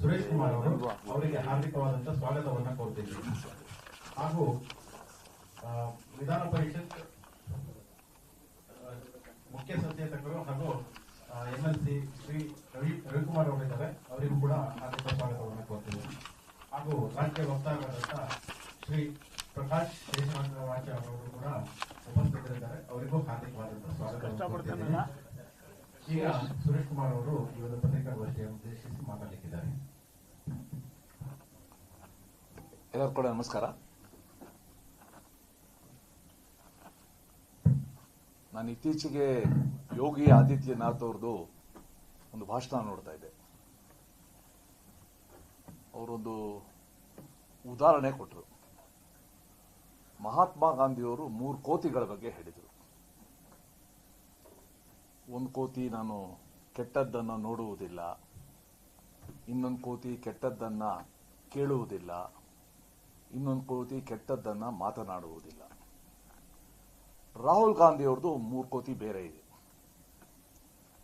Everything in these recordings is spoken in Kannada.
ಸುರೇಶ್ ಕುಮಾರ್ ಅವರು ಅವರಿಗೆ ಹಾರ್ದಿಕವಾದಂತಹ ಸ್ವಾಗತವನ್ನು ಕೋರ್ತಿದ್ದೀವಿ ಹಾಗೂ ವಿಧಾನ ಪರಿಷತ್ ಮುಖ್ಯ ಸಚೇತಕರು ಹಾಗೂ M L C Shri Ravi, Ravikumar ಅವರಿದ್ದಾರೆ ಅವರಿಗೂ ಕೂಡ ಹಾರ್ದಿಕ ಸ್ವಾಗತವನ್ನು ಕೋರ್ತಿದ್ದೀವಿ ಹಾಗೂ ರಾಜ್ಯ ವಕ್ತಾರರಾದಂತಹ ಶ್ರೀ ಪ್ರಕಾಶ್ ಶೇಷವಾಚ ಅವರು ಕೂಡ ಉಪಸ್ಥಿತರಿದ್ದಾರೆ. ಅವರಿಗೂ ಹಾರ್ದಿಕವಾದಂತಹ ಸ್ವಾಗತ ಈಗ ಸುರೇಶ್ ಕುಮಾರ್ ಅವರು ಒಂದು ಪತ್ರಿಕಾಗೋಷ್ಠಿಯನ್ನು ಉದ್ದೇಶಿಸಿ ಮಾತಾಡಲಿಕ್ಕಿದ್ದಾರೆ. ಎಲ್ಲರೂ ಕೂಡ ನಮಸ್ಕಾರ. ನಾನು ಇತ್ತೀಚೆಗೆ ಯೋಗಿ ಆದಿತ್ಯನಾಥ್ ಅವ್ರದ್ದು ಒಂದು ಭಾಷಣ ನೋಡ್ತಾ ಇದ್ದೆ. ಅವರೊಂದು ಉದಾಹರಣೆ ಕೊಟ್ಟರು. ಮಹಾತ್ಮ ಗಾಂಧಿಯವರು ಮೂರು ಕೋತಿಗಳ ಬಗ್ಗೆ ಹೇಳಿದರು. ಒಂದು ಕೋತಿ ನಾನು ಕೆಟ್ಟದ್ದನ್ನು ನೋಡುವುದಿಲ್ಲ. ಇನ್ನೊಂದು ಕೋತಿ ಕೆಟ್ಟದ್ದನ್ನ ಕೇಳುವುದಿಲ್ಲ. ಇನ್ನೊಂದು ಕೋತಿ ಕೆಟ್ಟದ್ದನ್ನ ಮಾತನಾಡುವುದಿಲ್ಲ. ರಾಹುಲ್ ಗಾಂಧಿ ಅವ್ರದ್ದು ಮೂರು ಕೋತಿ ಬೇರೆ ಇದೆ.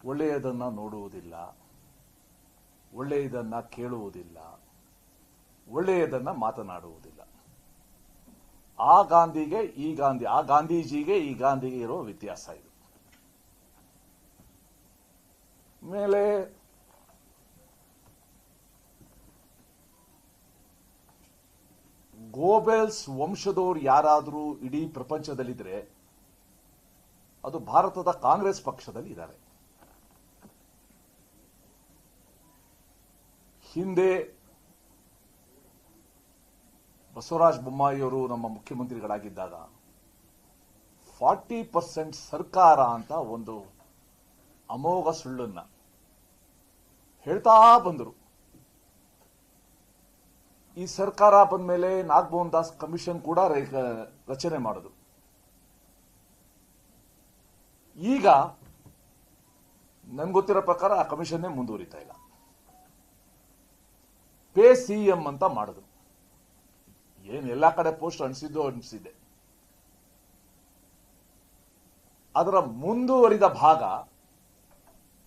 ಒಳ್ಳೆಯದನ್ನ ನೋಡುವುದಿಲ್ಲ. ಒಳ್ಳೆಯದನ್ನ ಕೇಳುವುದಿಲ್ಲ. ಒಳ್ಳೆಯದನ್ನ ಮಾತನಾಡುವುದಿಲ್ಲ. ಆ ಗಾಂಧಿಗೆ, ಈ ಗಾಂಧಿ, ಆ ಗಾಂಧೀಜಿಗೆ, ಈ ಗಾಂಧಿಗೆ ಇರೋ ವ್ಯತ್ಯಾಸ ಇದು. ಮೇಲೆ ಗೋಬೆಲ್ಸ್ ವಂಶದವರು ಯಾರಾದರೂ ಇಡೀ ಪ್ರಪಂಚದಲ್ಲಿದ್ದರೆ ಅದು ಭಾರತದ ಕಾಂಗ್ರೆಸ್ ಪಕ್ಷದಲ್ಲಿ ಇದ್ದಾರೆ. ಹಿಂದೆ ಬಸವರಾಜ ಬೊಮ್ಮಾಯಿಯವರು ನಮ್ಮ ಮುಖ್ಯಮಂತ್ರಿಗಳಾಗಿದ್ದಾಗ ಫಾರ್ಟಿ ಪರ್ಸೆಂಟ್ ಸರ್ಕಾರ ಅಂತ ಒಂದು ಅಮೋಘ ಸುಳ್ಳನ್ನ ಹೇಳ್ತಾ ಬಂದರು. ಈ ಸರ್ಕಾರ ಬಂದ ಮೇಲೆ ನಾಗಮೋಹನ್ ದಾಸ್ ಕಮಿಷನ್ ಕೂಡ ರಚನೆ ಮಾಡಿದ್ರು. ಈಗ ನನ್ಗೆ ಗೊತ್ತಿರೋ ಪ್ರಕಾರ ಆ ಕಮಿಷನ್ನೇ ಮುಂದುವರಿತಾ ಇಲ್ಲ. ಪೇ ಸಿ ಎಂ ಅಂತ ಮಾಡಿದ್ರು. ಏನ್ ಎಲ್ಲಾ ಕಡೆ ಪೋಸ್ಟ್ ಅನಿಸಿದ್ದು ಅನಿಸಿದೆ ಅದರ ಮುಂದುವರಿದ ಭಾಗ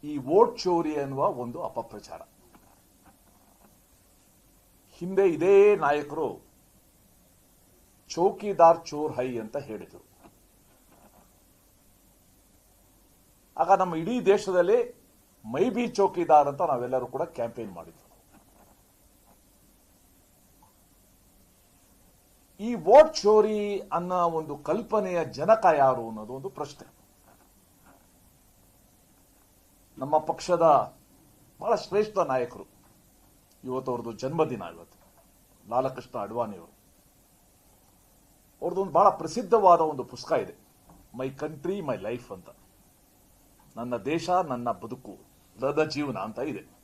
ಈ ವೋಟ್ ಚೋರಿ ಎನ್ನುವ ಒಂದು ಅಪಪ್ರಚಾರ. ಹಿಂದೆ ಇದೇ ನಾಯಕರು ಚೌಕಿದಾರ್ ಚೋರ್ ಹೈ ಅಂತ ಹೇಳಿದರು. ಆಗ ನಮ್ಮ ಇಡೀ ದೇಶದಲ್ಲಿ ಮೈ ಬಿ ಚೌಕಿದಾರ್ ಅಂತ ನಾವೆಲ್ಲರೂ ಕೂಡ ಕ್ಯಾಂಪೇನ್ ಮಾಡಿದ್ರು ಈ ವೋಟ್ ಚೋರಿ ಅನ್ನೋ ಒಂದು ಕಲ್ಪನೆಯ ಜನಕ ಯಾರು ಅನ್ನೋದು ಒಂದು ಪ್ರಶ್ನೆ. ನಮ್ಮ ಪಕ್ಷದ ಬಹಳ ಶ್ರೇಷ್ಠ ನಾಯಕರು. ಇವತ್ತು ಅವ್ರದ್ದು ಜನ್ಮದಿನ ಇವತ್ತು. ಲಾಲಕೃಷ್ಣ ಅಡ್ವಾಣಿಯವರು ಅವ್ರದ್ದೊಂದು ಬಹಳ ಪ್ರಸಿದ್ಧವಾದ ಒಂದು ಪುಸ್ತಕ ಇದೆ. ಮೈ ಕಂಟ್ರಿ, ಮೈ ಲೈಫ್ ಅಂತ. ನನ್ನ ದೇಶ, ನನ್ನ ಬದುಕು ಲದ ಜೀವನ ಅಂತ ಇದೆ.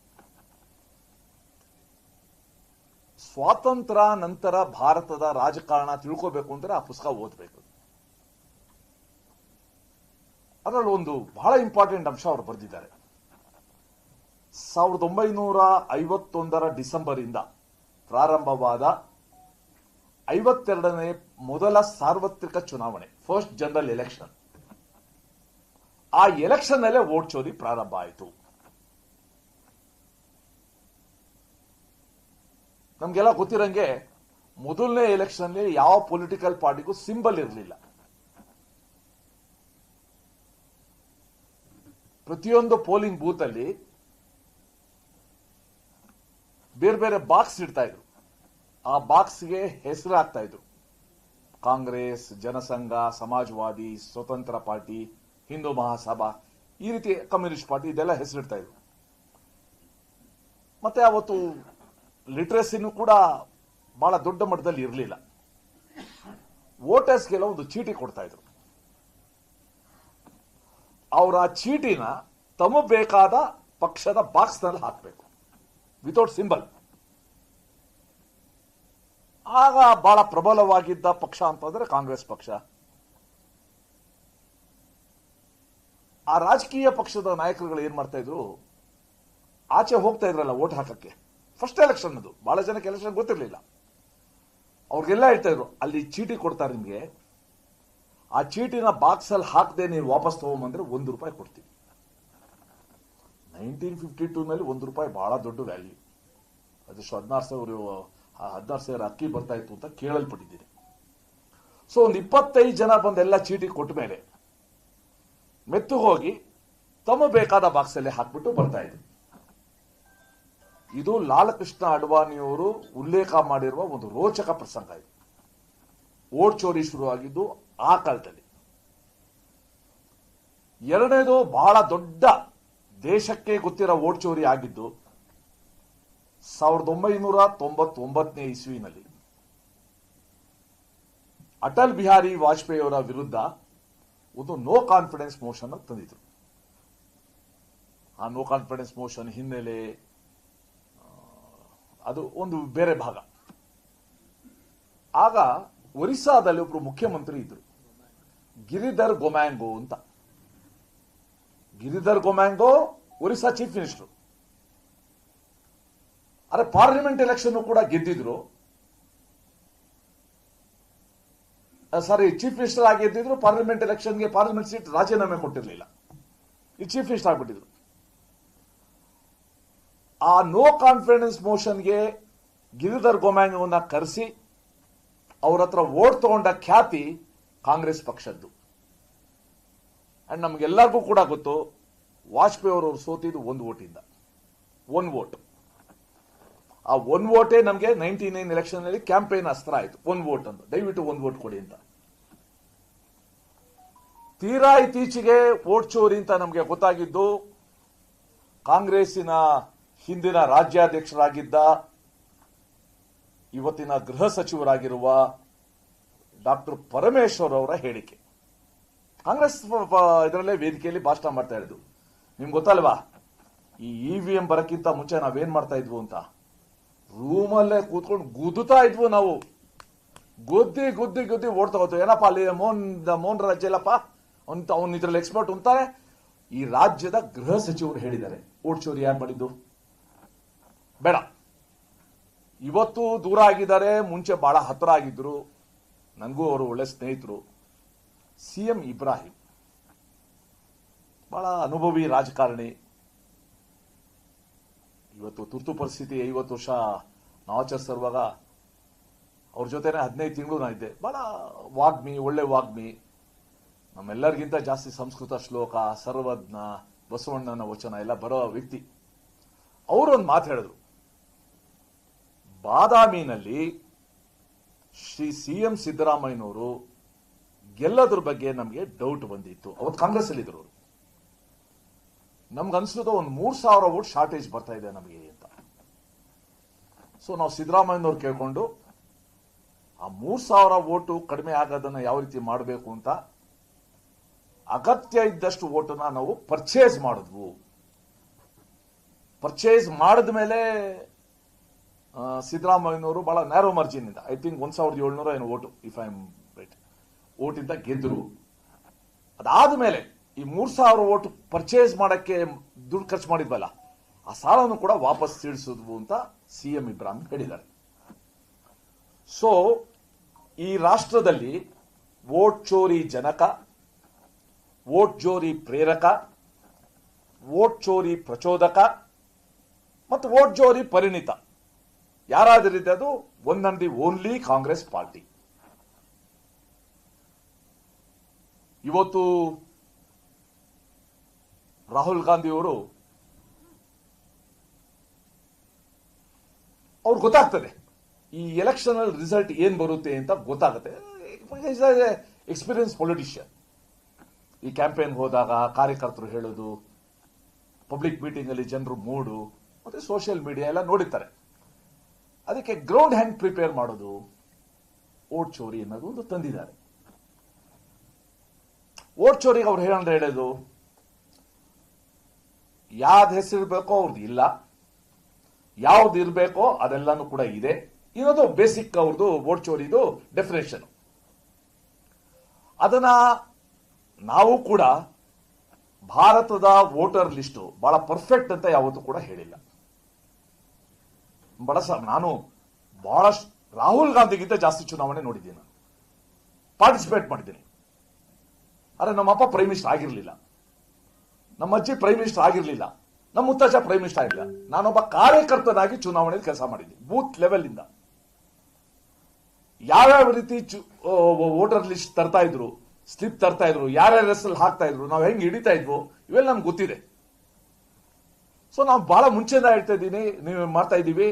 ಸ್ವಾತಂತ್ರ್ಯ ನಂತರ ಭಾರತದ ರಾಜಕಾರಣ ತಿಳ್ಕೋಬೇಕು ಅಂದ್ರೆ ಆ ಪುಸ್ತಕ ಓದಬೇಕು. ಅದರಲ್ಲಿ ಒಂದು ಬಹಳ ಇಂಪಾರ್ಟೆಂಟ್ ಅಂಶ ಅವರು ಬರೆದಿದ್ದಾರೆ. ಸಾವಿರದ ಒಂಬೈನೂರ ಐವತ್ತೊಂದರ ಡಿಸೆಂಬರಿಂದ ಪ್ರಾರಂಭವಾದ ಐವತ್ತೆರಡನೇ ಮೊದಲ ಸಾರ್ವತ್ರಿಕ ಚುನಾವಣೆ ಫಸ್ಟ್ ಜನರಲ್ ಎಲೆಕ್ಷನ್ ಆ ಎಲೆಕ್ಷನ್ ನಲ್ಲೇ ವೋಟ್ ಚೋರಿ ಪ್ರಾರಂಭ ಆಯಿತು. ನಮ್ಗೆಲ್ಲ ಗೊತ್ತಿರಂಗೆ ಮೊದಲನೇ ಎಲೆಕ್ಷನ್ ಯಾವ ಪೊಲಿಟಿಕಲ್ ಪಾರ್ಟಿಗೂ ಸಿಂಬಲ್ ಇರಲಿಲ್ಲ. ಪ್ರತಿಯೊಂದು ಪೋಲಿಂಗ್ ಬೂತ್ ಅಲ್ಲಿ ಬೇರೆ ಬೇರೆ ಬಾಕ್ಸ್ ಇಡ್ತಾ ಇದ್ರು. ಆ ಬಾಕ್ಸ್ಗೆ ಹೆಸರು ಹಾಕ್ತಾ ಇದ್ರು. ಕಾಂಗ್ರೆಸ್, ಜನಸಂಘ, ಸಮಾಜವಾದಿ, ಸ್ವತಂತ್ರ ಪಾರ್ಟಿ, ಹಿಂದೂ ಮಹಾಸಭಾ, ಈ ರೀತಿ ಕಮ್ಯುನಿಸ್ಟ್ ಪಾರ್ಟಿ ಇದೆಲ್ಲ ಹೆಸರಿಡ್ತಾ ಇದ್ರು. ಮತ್ತೆ ಅವತ್ತು ಲಿಟ್ರಸಿನೂ ಕೂಡ ಬಹಳ ದೊಡ್ಡ ಮಟ್ಟದಲ್ಲಿ ಇರಲಿಲ್ಲ. ವೋಟರ್ಸ್ಗೆಲ್ಲ ಒಂದು ಚೀಟಿ ಕೊಡ್ತಾ ಇದ್ರು. ಅವರ ಚೀಟಿನ ತಮಗೆ ಬೇಕಾದ ಪಕ್ಷದ ಬಾಕ್ಸ್ನಲ್ಲಿ ಹಾಕಬೇಕು. ವಿತೌಟ್ ಸಿಂಬಲ್ ಆಗ ಬಹಳ ಪ್ರಬಲವಾಗಿದ್ದ ಪಕ್ಷ ಅಂತಂದ್ರೆ ಕಾಂಗ್ರೆಸ್ ಪಕ್ಷ. ಆ ರಾಜಕೀಯ ಪಕ್ಷದ ನಾಯಕರುಗಳು ಏನ್ ಮಾಡ್ತಾ ಇದ್ರು? ಆಚೆ ಹೋಗ್ತಾ ಇದ್ರಲ್ಲ ವೋಟ್ ಹಾಕಕ್ಕೆ. ಫಸ್ಟ್ ಎಲೆಕ್ಷನ್ ಅದು. ಬಹಳ ಜನಕ್ಕೆ ಎಲೆಕ್ಷನ್ ಗೊತ್ತಿರಲಿಲ್ಲ. ಅವ್ರಿಗೆಲ್ಲ ಹೇಳ್ತಾ ಇದ್ರು, ಅಲ್ಲಿ ಚೀಟಿ ಕೊಡ್ತಾರೆ ನಿಮಗೆ. ಆ ಚೀಟಿನ ಬಾಕ್ಸ್ ಅಲ್ಲಿ ಹಾಕದೆ ನೀವು ವಾಪಸ್ ತಗೊಂಬಂದ್ರೆ ಒಂದು ರೂಪಾಯಿ ಕೊಡ್ತೀವಿ ನೈನ್ಟೀನ್ ಫಿಫ್ಟಿ ಟೂ ನಲ್ಲಿ ಒಂದು ರೂಪಾಯಿ ಬಹಳ ದೊಡ್ಡ ವ್ಯಾಲ್ಯೂ ಅದೆಷ್ಟು ಹದಿನಾರು ಸಾವಿರ ಹದಿನಾರು ಸಾವಿರ ಅಕ್ಕಿ ಬರ್ತಾ ಇತ್ತು ಅಂತ ಕೇಳಲ್ಪಟ್ಟಿದ್ದೀನಿ. ಸೊ ಒಂದು ಇಪ್ಪತ್ತೈದು ಜನ ಬಂದೆಲ್ಲ ಚೀಟಿ ಕೊಟ್ಟ ಮೇಲೆ ಮೆತ್ತು ಹೋಗಿ ತಮ್ಮ ಬೇಕಾದ ಬಾಕ್ಸಲ್ಲಿ ಹಾಕ್ಬಿಟ್ಟು ಬರ್ತಾ ಇದ್ರು. ಇದು ಲಾಲಕೃಷ್ಣ ಅಡ್ವಾಣಿಯವರು ಉಲ್ಲೇಖ ಮಾಡಿರುವ ಒಂದು ರೋಚಕ ಪ್ರಸಂಗ ಇದು. ಓಟ್ ಚೋರಿ ಶುರುವಾಗಿದ್ದು ಆ ಕಾಲದಲ್ಲಿ. ಎರಡನೇದು ಬಹಳ ದೊಡ್ಡ ದೇಶಕ್ಕೆ ಗೊತ್ತಿರೋ ಓಟ್ ಚೋರಿ ಆಗಿದ್ದು ಸಾವಿರದ ಒಂಬೈನೂರ ತೊಂಬತ್ತೊಂಬತ್ತನೇ ಇಸ್ವಿನಲ್ಲಿ. ಅಟಲ್ ಬಿಹಾರಿ ವಾಜಪೇಯಿ ಅವರ ವಿರುದ್ಧ ಒಂದು ನೋ ಕಾನ್ಫಿಡೆನ್ಸ್ ಮೋಷನ್ ತಂದಿದ್ರು. ಆ ನೋ ಕಾನ್ಫಿಡೆನ್ಸ್ ಮೋಷನ್ ಹಿನ್ನೆಲೆ ಅದು ಒಂದು ಬೇರೆ ಭಾಗ. ಆಗ ಒರಿಸ್ಸಾದಲ್ಲಿ ಒಬ್ರು ಮುಖ್ಯಮಂತ್ರಿ ಇದ್ರು. ಗಿರಿಧರ್ ಗೊಮ್ಯಾಂಗೋ ಅಂತ. Giridhar Gomango Orissa chief minister. ಅರೆ ಪಾರ್ಲಿಮೆಂಟ್ ಎಲೆಕ್ಷನ್ ಕೂಡ ಗೆದ್ದಿದ್ರು. ಸಾರಿ, ಚೀಫ್ ಮಿನಿಸ್ಟರ್ ಆಗಿ ಗೆದ್ದಿದ್ರು, ಪಾರ್ಲಿಮೆಂಟ್ ಎಲೆಕ್ಷನ್ಗೆ ಪಾರ್ಲಿಮೆಂಟ್ ಸೀಟ್ ರಾಜೀನಾಮೆ ಕೊಟ್ಟಿರಲಿಲ್ಲ. ಈ ಚೀಫ್ ಮಿನಿಸ್ಟರ್ ಆಗ್ಬಿಟ್ಟಿದ್ರು. ಆ ನೋ ಕಾನ್ಫಿಡೆನ್ಸ್ ಮೋಷನ್ಗೆ ಗಿರಿಧರ್ ಗೊಮ್ಯಾಂಗವನ್ನ ಕರೆಸಿ, ಅವ್ರ ಹತ್ರ ವೋಟ್ ತಗೊಂಡ ಖ್ಯಾತಿ ಕಾಂಗ್ರೆಸ್ ಪಕ್ಷದ್ದು. ಅಂಡ್ ನಮಗೆಲ್ಲರಿಗೂ ಕೂಡ ಗೊತ್ತು, ವಾಜಪೇಯಿ ಅವರು ಸೋತಿದ್ದು ಒಂದು ಓಟಿಂದ ಒನ್ ವೋಟ್. ಆ ಒನ್ ವೋಟೇ ನಮಗೆ ನೈನ್ಟಿ ನೈನ್ ಎಲೆಕ್ಷನ್ ಕ್ಯಾಂಪೇನ್ ಅಸ್ತ್ರ ಆಯಿತು. ಒನ್ ವೋಟ್ ಅಂತ. ದಯವಿಟ್ಟು ಒಂದು ವೋಟ್ ಕೊಡಿ ಅಂತ. ತೀರಾ ಇತ್ತೀಚೆಗೆ ವೋಟ್ ಚೋರಿ ಅಂತ ನಮಗೆ ಗೊತ್ತಾಗಿದ್ದು, ಕಾಂಗ್ರೆಸ್ಸಿನ ಹಿಂದಿನ ರಾಜ್ಯಾಧ್ಯಕ್ಷರಾಗಿದ್ದ, ಇವತ್ತಿನ ಗೃಹ ಸಚಿವರಾಗಿರುವ ಡಾಕ್ಟರ್ ಪರಮೇಶ್ವರ್ ಅವರ ಹೇಳಿಕೆ. ಕಾಂಗ್ರೆಸ್ ಇದರಲ್ಲೇ ವೇದಿಕೆಯಲ್ಲಿ ಭಾಷಣ ಮಾಡ್ತಾ ಇರೋದು. ನಿಮ್ಗೆ ಗೊತ್ತಲ್ವಾ? ಈ ಇವಿಎಂ ಬರಕ್ಕಿಂತ ಮುಂಚೆ ನಾವೇನ್ ಮಾಡ್ತಾ ಇದ್ವು ಅಂತ? ರೂಮಲ್ಲೇ ಕೂತ್ಕೊಂಡು ಗುದ್ದುತ್ತಾ ಇದ್ವು ನಾವು. ಗುದ್ದಿ ಗುದ್ದಿ ಗುದ್ದಿ ಓಡ್ತಾ ಹೋಗ್ತೀವಿ ಏನಪ್ಪ ಅಲ್ಲಿ ಮೋಹನ್ ಮೋಹನ್ ರಾಜ್ ಇಲ್ಲಪ್ಪ ಅಂತ ಅವ್ನು ಇದ್ರಲ್ಲಿ ಎಕ್ಸ್ಪರ್ಟ್ ಅಂತಾರೆ ಈ ರಾಜ್ಯದ ಗೃಹ ಸಚಿವರು ಹೇಳಿದ್ದಾರೆ. ಓಟ್ ಚೋರಿ ಯಾರು ಮಾಡಿದ್ದು? ಬೇಡ. ಇವತ್ತು ದೂರ ಆಗಿದ್ದಾರೆ. ಮುಂಚೆ ಬಹಳ ಹತ್ರ ಆಗಿದ್ರು. ನನಗೂ ಅವರು ಒಳ್ಳೆ ಸ್ನೇಹಿತರು. ಸಿಎಂ ಇಬ್ರಾಹಿಂ. ಬಹಳ ಅನುಭವಿ ರಾಜಕಾರಣಿ. ಇವತ್ತು ತುರ್ತು ಪರಿಸ್ಥಿತಿ ಐವತ್ತು ವರ್ಷ ನಾವು ಆಚರಿಸಿರುವಾಗ ಅವ್ರ ಜೊತೆನೆ ಹದಿನೈದು ತಿಂಗಳು ನಾನು ಇದ್ದೆ. ಬಹಳ ವಾಗ್ಮಿ, ಒಳ್ಳೆ ವಾಗ್ಮಿ. ನಮ್ಮೆಲ್ಲರಿಗಿಂತ ಜಾಸ್ತಿ ಸಂಸ್ಕೃತ ಶ್ಲೋಕ, ಸರ್ವಜ್ಞ, ಬಸವಣ್ಣನ ವಚನ ಎಲ್ಲ ಬರೋ ವ್ಯಕ್ತಿ. ಅವರು ಒಂದು ಮಾತು ಹೇಳಿದ್ರು. ಬಾದಾಮಿನಲ್ಲಿ ಶ್ರೀ ಸಿ ಎಂ ಸಿದ್ದರಾಮಯ್ಯನವರು ಗೆಲ್ಲದ್ರ ಬಗ್ಗೆ ನಮಗೆ ಡೌಟ್ ಬಂದಿತ್ತು. ಅವತ್ತು ಕಾಂಗ್ರೆಸ್ ಅಲ್ಲಿ ಇದ್ರು ಅವರು. ನಮ್ಗೆ ಅನ್ಸುತ್ತೆ ಒಂದು ಮೂರ್ ಸಾವಿರ ವೋಟ್ ಶಾರ್ಟೇಜ್ ಬರ್ತಾ ಇದೆ ನಮಗೆ ಅಂತ. ಸೊ ನಾವು ಸಿದ್ದರಾಮಯ್ಯನವ್ರು ಕೇಳ್ಕೊಂಡು, ಆ ಮೂರ್ ಸಾವಿರ ಓಟು ಕಡಿಮೆ ಆಗೋದನ್ನ ಯಾವ ರೀತಿ ಮಾಡಬೇಕು ಅಂತ ಅಗತ್ಯ ಇದ್ದಷ್ಟು ಓಟನ್ನ ನಾವು ಪರ್ಚೇಸ್ ಮಾಡಿದ್ವು. ಪರ್ಚೇಸ್ ಮಾಡಿದ ಮೇಲೆ ಸಿದ್ದರಾಮಯ್ಯನವರು ಬಹಳ ನ್ಯಾರೋ ಮಾರ್ಜಿನ್ ಇಂದ ಐ ಥಿಂಕ್ ಒಂದ್ ಸಾವಿರದ ಏಳ್ನೂರ ಏನು vote if I'm right ಗೆದ್ದರು ಅದಾದ ಮೇಲೆ ಈ ಮೂರು ಸಾವಿರ ಓಟ್ ಪರ್ಚೇಸ್ ಮಾಡಕ್ಕೆ ದುಡ್ಡು ಖರ್ಚು ಮಾಡಿದ್ವಲ್ಲ, ಆ ಸಾಲವನ್ನು ಕೂಡ ವಾಪಸ್ ತಿಳಿಸಿದ್ವು ಅಂತ ಸಿ ಎಂ ಇಬ್ರಾಹಿಂ ಹೇಳಿದ್ದಾರೆ. ಸೊ ಈ ರಾಷ್ಟ್ರದಲ್ಲಿ ವೋಟ್ ಚೋರಿ ಜನಕ ವೋಟ್ ಜೋರಿ ಪ್ರೇರಕ ವೋಟ್ ಚೋರಿ ಪ್ರಚೋದಕ ಮತ್ತು ವೋಟ್ ಜೋರಿ ಪರಿಣಿತ. ಯಾರಾದರಿದೆ ಅದು? One only Congress party. ಇವತ್ತು ರಾಹುಲ್ ಗಾಂಧಿ ಅವರು ಗೊತ್ತಾಗ್ತದೆ ಈ ಎಲೆಕ್ಷನ್ ರಿಸಲ್ಟ್ ಏನ್ ಬರುತ್ತೆ ಅಂತ ಗೊತ್ತಾಗುತ್ತೆ. ಎಕ್ಸ್ಪೀರಿಯನ್ಸ್ ಪೊಲಿಟಿಷಿಯನ್ ಈ ಕ್ಯಾಂಪೇನ್ ಹೋದಾಗ ಕಾರ್ಯಕರ್ತರು ಹೇಳೋದು, ಪಬ್ಲಿಕ್ ಮೀಟಿಂಗ್ ಅಲ್ಲಿ ಜನರು ಮೂಡು, ಮತ್ತೆ ಸೋಷಿಯಲ್ ಮೀಡಿಯಾ ಎಲ್ಲ ನೋಡಿರ್ತಾರೆ. ಅದಕ್ಕೆ ಗ್ರೌಂಡ್ ಹ್ಯಾಂಡ್ ಪ್ರಿಪೇರ್ ಮಾಡೋದು, ಓಟ್ ಚೋರಿ ಅನ್ನೋದು ಒಂದು ತಂದಿದ್ದಾರೆ. ಓಟ್ ಚೋರಿಗೆ ಅವ್ರು ಏನಂದ್ರೆ ಹೇಳೋದು? ಯಾವ್ದು ಹೆಸರಿರ್ಬೇಕೋ ಅವ್ರದ್ದು ಇಲ್ಲ. ಯಾವ್ದು ಇರಬೇಕೋ ಅದೆಲ್ಲಾನು ಕೂಡ ಇದೆ. ಇರೋದು ಬೇಸಿಕ್ ಅವ್ರದ್ದು ವೋಟ್ ಚೋರಿದು ಡೆಫಿನೇಷನ್ ಅದನ್ನ ನಾವು ಕೂಡ ಭಾರತದ ವೋಟರ್ ಲಿಸ್ಟ್ ಬಹಳ ಪರ್ಫೆಕ್ಟ್ ಅಂತ ಯಾವತ್ತೂ ಕೂಡ ಹೇಳಿಲ್ಲ. ಬಹಳ ಸರ್ ನಾನು ಬಹಳಷ್ಟು ರಾಹುಲ್ ಗಾಂಧಿಗಿಂತ ಜಾಸ್ತಿ ಚುನಾವಣೆ ನೋಡಿದ್ದೀನಿ. ಪಾರ್ಟಿಸಿಪೇಟ್ ಮಾಡಿದ್ದೀನಿ. ಆದ್ರೆ ನಮ್ಮಪ್ಪ ಪ್ರೈಮ್ ಮಿನಿಸ್ಟರ್ ಆಗಿರಲಿಲ್ಲ. ನಮ್ಮ ಅಜ್ಜಿ ಪ್ರೈಮ್ ಮಿನಿಸ್ಟರ್ ಆಗಿರಲಿಲ್ಲ. ನಮ್ಮ ಮುತ್ತಜ್ಜ ಪ್ರೈಮ್ ಮಿನಿಸ್ಟರ್ ಆಗಿಲ್ಲ ನಾನೊಬ್ಬ ಕಾರ್ಯಕರ್ತನಾಗಿ ಚುನಾವಣೆಯಲ್ಲಿ ಕೆಲಸ ಮಾಡಿದ್ದೀನಿ ಬೂತ್ ಲೆವೆಲ್ ಇಂದ. ಯಾವ್ಯಾವ ರೀತಿ ವೋಟರ್ ಲಿಸ್ಟ್ ತರ್ತಾ ಇದ್ರು, ಸ್ಲಿಪ್ ತರ್ತಾ ಇದ್ರು, ಯಾರ್ಯಾರ ಹೆಸರಲ್ಲಿ ಹಾಕ್ತಾ ಇದ್ರು, ನಾವು ಹೆಂಗೆ ಹಿಡಿತಾ ಇದ್ವು, ಇವೆಲ್ಲ ನಮ್ಗೆ ಗೊತ್ತಿದೆ. ಸೊ ನಾವು ಬಹಳ ಮುಂಚೆಯಿಂದ ಹೇಳ್ತಾ ಇದ್ದೀನಿ, ನೀವು ಮಾಡ್ತಾ ಇದ್ದೀವಿ.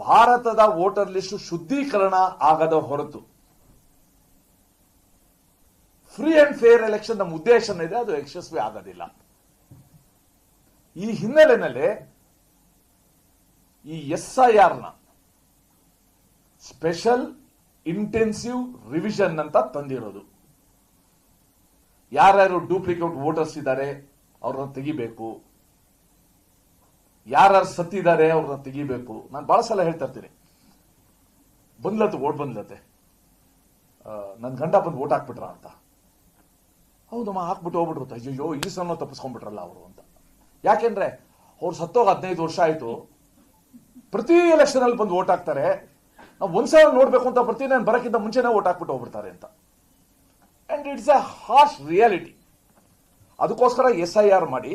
ಭಾರತದ ವೋಟರ್ ಲಿಸ್ಟ್ ಶುದ್ಧೀಕರಣ ಆಗದ ಹೊರತು. ಫ್ರೀ ಅಂಡ್ ಫೇರ್ ಎಲೆಕ್ಷನ್ ನಮ್ಮ ಉದ್ದೇಶ ಇದೆ, ಅದು ಯಶಸ್ವಿ ಆಗೋದಿಲ್ಲ ಈ ಹಿನ್ನೆಲೆಯಲ್ಲಿ ಈ ಎಸ್ ಐ ಆರ್ನ ಸ್ಪೆಷಲ್ ಇಂಟೆನ್ಸಿವ್ ರಿವಿಷನ್ ಅಂತ ತಂದಿರೋದು. ಯಾರ್ಯಾರು ಡೂಪ್ಲಿಕೇಟ್ ವೋಟರ್ಸ್ ಇದ್ದಾರೆ, ಅವ್ರನ್ನ ತೆಗಿಬೇಕು. ಯಾರ್ಯಾರು ಸತ್ತಿದ್ದಾರೆ ಅವ್ರನ್ನ ತೆಗಿಬೇಕು. ನಾನು ಬಹಳ ಸಲ ಹೇಳ್ತಾ ಇರ್ತೀನಿ. ಬಂದ್ಲತ್ತೆ ಓಟ್ ಬಂದ್ಲತ್ತೆ. ನನ್ನ ಗಂಡ ಬಂದು ಓಟ್ ಹಾಕ್ಬಿಟ್ರ ಅಂತ. ಹೌದಮ್ಮ ಹಾಕ್ಬಿಟ್ಟು ಹೋಗ್ಬಿಟ್ರು ಅಯ್ಯೋ ಈ ಸಲ ತಪ್ಪಿಸ್ಕೊಂಡ್ಬಿಟ್ರಲ್ಲ ಅವರು ಅಂತ. ಯಾಕೆಂದ್ರೆ, ಅವ್ರು ಸತ್ತೋಗ ಹದಿನೈದು ವರ್ಷ ಆಯ್ತು. ಪ್ರತಿ ಎಲೆಕ್ಷನ್ ಅಲ್ಲಿ ಬಂದು ಓಟ್ ಹಾಕ್ತಾರೆ. ನಾವು ಒಂದ್ಸಲ ನೋಡ್ಬೇಕು ಅಂತ ಪ್ರತಿ ನಾನು ಬರೋಕ್ಕಿಂತ ಮುಂಚೆನೇ ಓಟ್ ಹಾಕ್ಬಿಟ್ಟು ಹೋಗ್ಬಿಡ್ತಾರೆ ಅಂತ. And it's a harsh reality ಅದಕ್ಕೋಸ್ಕರ ಎಸ್ ಐ ಆರ್ ಮಾಡಿ,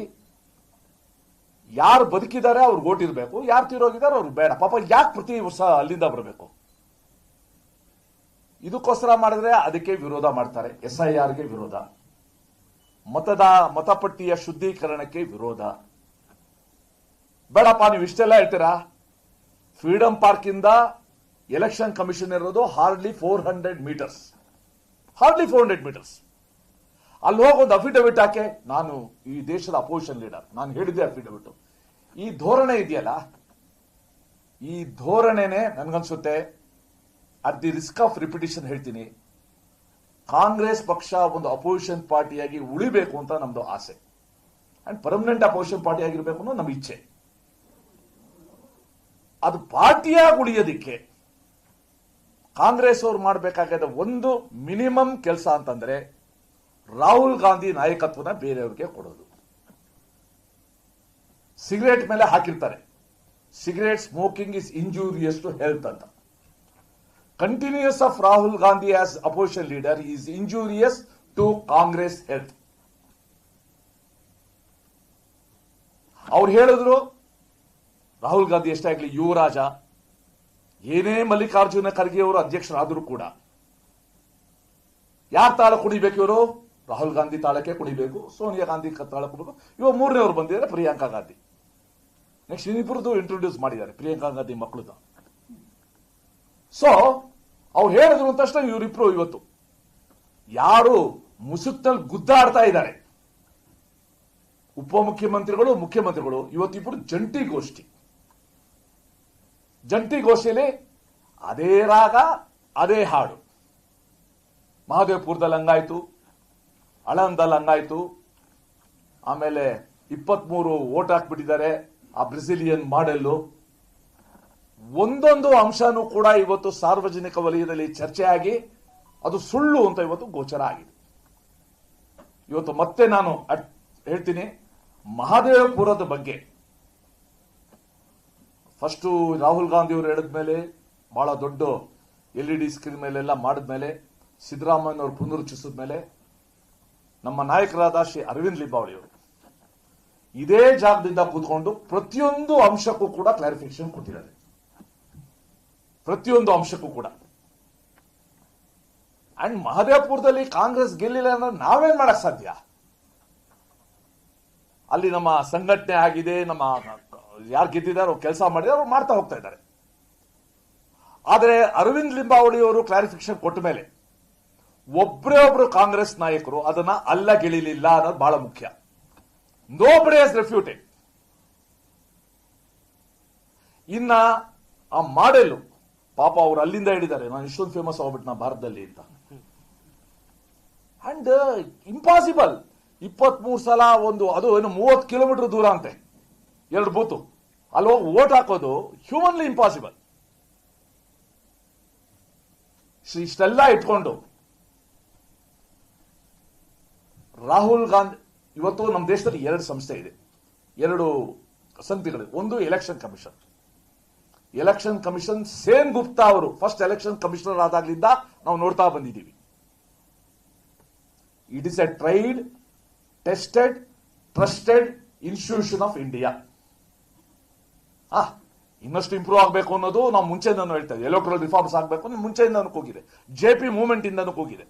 ಯಾರು ಬದುಕಿದ್ದಾರೆ ಅವ್ರಿಗೆ ಓಟ್ ಇರಬೇಕು, ಯಾರು ತೀರೋಗಿದ್ದಾರೆ ಅವ್ರು ಬೇಡ. ಪಾಪ ಯಾಕೆ ಪ್ರತಿ ವರ್ಷ ಅಲ್ಲಿಂದ ಬರಬೇಕು? ಇದಕ್ಕೋಸ್ಕರ ಮಾಡಿದ್ರೆ ಅದಕ್ಕೆ ವಿರೋಧ ಮಾಡ್ತಾರೆ ಎಸ್ ಐ ಆರ್ಗೆ ವಿರೋಧ. ಮತದ ಮತಪಟ್ಟಿಯ ಶುದ್ಧೀಕರಣಕ್ಕೆ ವಿರೋಧ. ಬೇಡಪ್ಪ, ನೀವು ಇಷ್ಟೆಲ್ಲ ಹೇಳ್ತೀರಾ? ಫ್ರೀಡಂ ಪಾರ್ಕ್ ಇಂದ ಎಲೆಕ್ಷನ್ ಕಮಿಷನ್ ಇರೋದು hardly four hundred meters. Hardly four hundred meters. ಅಲ್ಲಿ ಹೋಗಿ ಒಂದು ಅಫಿಡವಿಟ್ ಹಾಕೆ ನಾನು ಈ ದೇಶದ ಅಪೋಸಿಷನ್ ಲೀಡರ್. ನಾನು ಹೇಳಿದ್ದೆ ಅಫಿಡವಿಟ್. ಈ ಧೋರಣೆ ಇದೆಯಲ್ಲ? ಈ ಧೋರಣೆನೆ ನನ್ಗನ್ಸುತ್ತೆ. At the risk of repetition ಹೇಳ್ತೀನಿ. ಕಾಂಗ್ರೆಸ್ ಪಕ್ಷ ಒಂದು ಅಪೋಸಿಷನ್ ಪಾರ್ಟಿಯಾಗಿ ಉಳಿಬೇಕು ಅಂತ ನಮ್ದು ಆಸೆ. ಅಂಡ್ ಪರ್ಮನೆಂಟ್ ಅಪೋಸಿಷನ್ ಪಾರ್ಟಿ ಆಗಿರಬೇಕು ಅನ್ನೋ ನಮ್ಮ ಇಚ್ಛೆ. ಅದು ಪಾರ್ಟಿಯಾಗಿ ಉಳಿಯೋದಿಕ್ಕೆ ಕಾಂಗ್ರೆಸ್ ಅವ್ರು ಮಾಡಬೇಕಾಗಿದ್ದ ಒಂದು ಮಿನಿಮಮ್ ಕೆಲಸ ಅಂತಂದ್ರೆ ರಾಹುಲ್ ಗಾಂಧಿ ನಾಯಕತ್ವನ ಬೇರೆಯವ್ರಿಗೆ ಕೊಡೋದು. ಸಿಗರೇಟ್ ಮೇಲೆ ಹಾಕಿರ್ತಾರೆ. Cigarette smoking is injurious to health ಅಂತ. Continuous of Rahul Gandhi as opposition leader is injurious to Congress health ಅವ್ರು ಹೇಳಿದ್ರು, ರಾಹುಲ್ ಗಾಂಧಿ ಎಷ್ಟೇ ಆಗ್ಲಿ ಯುವರಾಜ, ಏನೇ ಮಲ್ಲಿಕಾರ್ಜುನ ಖರ್ಗೆ ಅವರು ಅಧ್ಯಕ್ಷರಾದರೂ ಕೂಡ, ಯಾರ ತಾಳ ಕುಡಿಬೇಕು ಇವರು? ರಾಹುಲ್ ಗಾಂಧಿ ತಾಳಕ್ಕೆ ಕುಡಿಬೇಕು, ಸೋನಿಯಾ ಗಾಂಧಿ ತಾಳ ಕುಡಿಬೇಕು. ಇವಾಗ ಮೂರನೇವ್ರು ಬಂದಿದ್ದಾರೆ, ಪ್ರಿಯಾಂಕಾ ಗಾಂಧಿ. ನೆಕ್ಸ್ಟ್ ಇನ್ನಿಬ್ಬರದು ಇಂಟ್ರೊಡ್ಯೂಸ್ ಮಾಡಿದ್ದಾರೆ, ಪ್ರಿಯಾಂಕಾ ಗಾಂಧಿ ಮಕ್ಕಳದ ಸೊ ಅವ್ರು ಹೇಳಿದ್ರು ಅಂತ ಇವರಿಬ್ರು ಇವತ್ತು. ಯಾರು ಮುಸುಕ್ನಲ್ಲಿ ಗುದ್ದಾಡ್ತಾ ಇದ್ದಾರೆ. ಉಪಮುಖ್ಯಮಂತ್ರಿಗಳು, ಮುಖ್ಯಮಂತ್ರಿಗಳು ಇವತ್ತಿಬ್ಬರು ಜಂಟಿ ಗೋಷ್ಠಿ. ಜಂಟಿ ಗೋಷ್ಠಿಯಲ್ಲಿ ಅದೇ ರಾಗ, ಅದೇ ಹಾಡು. ಮಹದೇವಪುರದಲ್ಲಿ ಹಂಗಾಯ್ತು ಅಳಂದಲ್ಲಿ ಹಂಗಾಯ್ತು. ಆಮೇಲೆ ಇಪ್ಪತ್ಮೂರು ಓಟ್ ಹಾಕ್ಬಿಟ್ಟಿದ್ದಾರೆ, ಆ ಬ್ರೆಸಿಲಿಯನ್ ಮಾಡೆಲ್ಲು. ಒಂದೊಂದು ಅಂಶನೂ ಕೂಡ ಇವತ್ತು ಸಾರ್ವಜನಿಕ ವಲಯದಲ್ಲಿ ಚರ್ಚೆಯಾಗಿ ಅದು ಸುಳ್ಳು ಅಂತ ಇವತ್ತು ಗೋಚರ ಆಗಿದೆ. ಇವತ್ತು ಮತ್ತೆ ನಾನು ಹೇಳ್ತೀನಿ, ಮಹಾದೇವಪುರದ ಬಗ್ಗೆ. ಫಸ್ಟು ರಾಹುಲ್ ಗಾಂಧಿ ಅವರು ಹೇಳಿದ್ಮೇಲೆ ಬಹಳ ದೊಡ್ಡ ಎಲ್ ಇ ಡಿ ಸ್ಕ್ರೀನ್ ಮೇಲೆಲ್ಲ ಮಾಡಿದ್ಮೇಲೆ ಸಿದ್ದರಾಮಯ್ಯನವರು ಪುನರುಚ್ಚಿಸಿದ ಮೇಲೆ, ನಮ್ಮ ನಾಯಕರಾದ ಶ್ರೀ ಅರವಿಂದ್ ಲಿಂಬಾವಳಿ ಅವರು. ಇದೇ ಜಾಗದಿಂದ ಕೂತ್ಕೊಂಡು ಪ್ರತಿಯೊಂದು ಅಂಶಕ್ಕೂ ಕೂಡ ಕ್ಲಾರಿಫಿಕೇಶನ್ ಕೊಟ್ಟಿದ್ದಾರೆ. ಪ್ರತಿಯೊಂದು ಅಂಶಕ್ಕೂ ಕೂಡ. ಅಂಡ್ ಮಹದೇವಪುರದಲ್ಲಿ ಕಾಂಗ್ರೆಸ್ ಗೆಲ್ಲಿಲ್ಲ ಅಂದ್ರೆ ನಾವೇನ್ ಮಾಡಕ್ ಸಾಧ್ಯ? ಅಲ್ಲಿ ನಮ್ಮ ಸಂಘಟನೆ ಆಗಿದೆ, ನಮ್ಮ ಯಾರು ಗೆದ್ದಿದ್ದಾರೆ ಅವ್ರು ಕೆಲಸ ಮಾಡಿದ್ದಾರೆ ಅವ್ರು ಮಾಡ್ತಾ ಹೋಗ್ತಾ ಇದ್ದಾರೆ. ಆದರೆ ಅರವಿಂದ್ ಲಿಂಬಾವಳಿ ಅವರು ಕ್ಲಾರಿಫಿಕೇಶನ್ ಕೊಟ್ಟ ಮೇಲೆ ಒಬ್ಬರೇ ಒಬ್ರು ಕಾಂಗ್ರೆಸ್ ನಾಯಕರು ಅದನ್ನ ಅಲ್ಲ ಗೆಳಿಲಿಲ್ಲ ಅನ್ನೋದು ಬಹಳ ಮುಖ್ಯ. ನೋ ಬಡಿ ಹಸ್ ರೆಫ್ಯೂಟೆಡ್ ಇನ್ನ ಆ ಮಾಡೆಲ್ ಪಾಪ ಅವ್ರು ಅಲ್ಲಿಂದ ಹೇಳಿದ್ದಾರೆ, ನಾನು ಇಷ್ಟೊಂದು ಫೇಮಸ್ ಆಗ್ಬಿಟ್ಟು ನಾ ಭಾರತದಲ್ಲಿ ಅಂತ. ಅಂಡ್ ಇಂಪಾಸಿಬಲ್ ಇಪ್ಪತ್ಮೂರು ಸಲ ಒಂದು, ಅದು ಏನು ಮೂವತ್ತು ಕಿಲೋಮೀಟರ್ ದೂರ ಅಂತೆ. ಎರಡು ಬೂತು. ಅಲ್ಲಿ ಹೋಗಿ ಓಟ್ ಹಾಕೋದು ಹ್ಯೂಮನ್ಲಿ ಇಂಪಾಸಿಬಲ್ ಇಷ್ಟೆಲ್ಲ ಇಟ್ಕೊಂಡು. ರಾಹುಲ್ ಗಾಂಧಿ, ಇವತ್ತು ನಮ್ಮ ದೇಶದಲ್ಲಿ ಎರಡು ಸಂಸ್ಥೆ ಇದೆ. ಎರಡು ಸಂಸ್ಥೆಗಳು ಒಂದು election commission election commission Sen Gupta ಅವರು ಫಸ್ಟ್ ಎಲೆಕ್ಷನ್ ಕಮಿಷನರ್ ಆದಾಗ್ಲಿಂದ ನಾವು ನೋಡ್ತಾ ಬಂದಿದ್ದೀವಿ. It is a tried tested trusted institution of India ಆ ಇನ್ನಷ್ಟು ಇಂಪ್ರೂವ್ ಆಗಬೇಕು ಅನ್ನೋದು ನಾವು ಮುಂಚೆಯಿಂದನೂ ಹೇಳ್ತಾ ಇದ್ದೀವಿ. ಎಲೆಕ್ಟ್ರಲ್ ರಿಫಾರ್ಮ್ಸ್ ಆಗಬೇಕು ಅಂದ್ರೆ ಮುಂಚೆಯಿಂದನೂ ಹೋಗಿದೆ ಜೆ ಪಿ ಮೂವ್ಮೆಂಟ್ ಇಂದನೂ ಹೋಗಿದೆ